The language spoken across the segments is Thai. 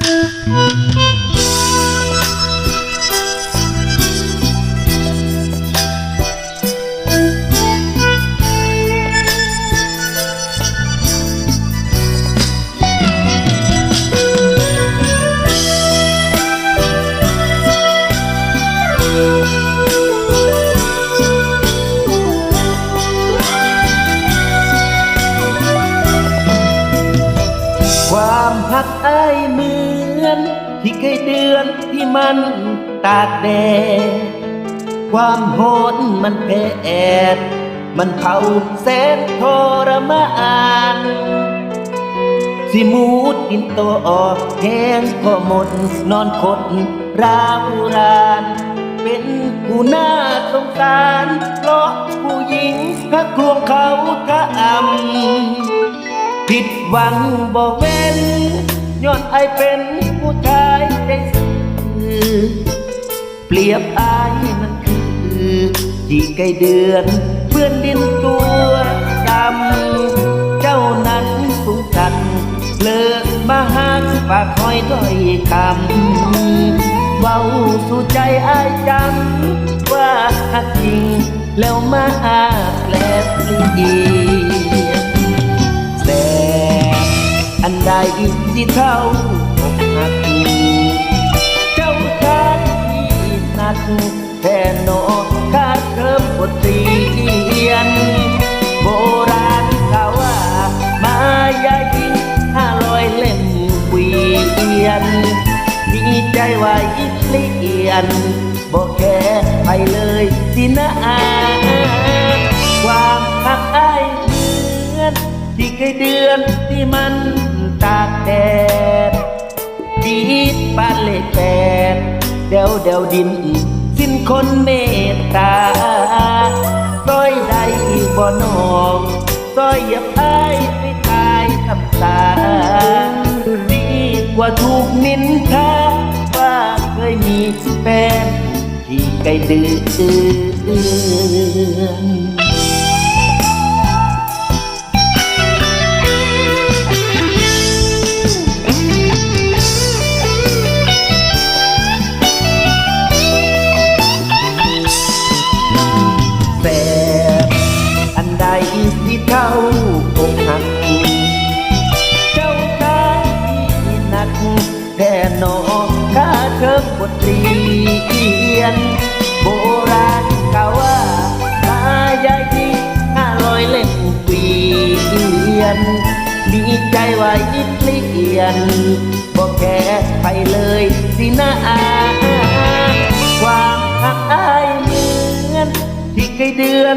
ค ที่เคยเดือนที่มันตากแดดความโหดมันแผดมันเผาแสนทรมานสิมูดดินโตออกแห้งพอหมดนอนคดราวรานเป็นผู้น่าสงสารเพราะผู้หญิงพักลวงเขาทะอำผิดหวังบ่เว้นย้อนไอายเป็น เปรียบอายมันคือที่ไกลเดือนเพื่อนดินตัวดำเจ้านั้นสูงสันเลิกมาหากปากคอยถ้อยคำเบาสู่ใจอายจำว่าหักจริง แล้วมาอาแปลเปลี่ยนแต่อันใดที่เท่า ยน ดีใจว่าอีกเลียนบอกแค่ไปเลยสินะอาความหักอายเหมือนที่เคยเดือนที่มันตากแดดดีปานเลขแปดเดวเดวดินสิ้นคนเมตตาต้อยใดบ่นองต้อยย่า ว่าถูกนินทาว่าเคยมีแฟนที่ไกลเดือนแสบอันใดที่เท่าอกหัก นักแท่นอข้าเทิมบทเรียน โบราณกล่าวว่าตายายดีห้าร้อยเล่มเกวียน ดีใจว่ายิดเลียนบอกแค่ไปเลยสินะอาความหักอายเหมือนที่เคยเดือน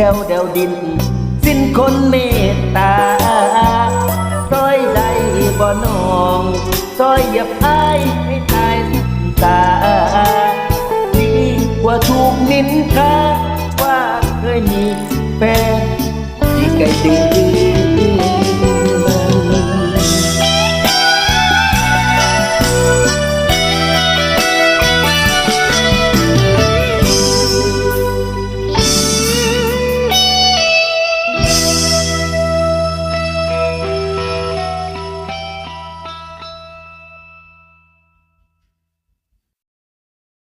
เดวเดวดิน สิ้นคนเมตตาซอยใดบ่นองซอยอย่า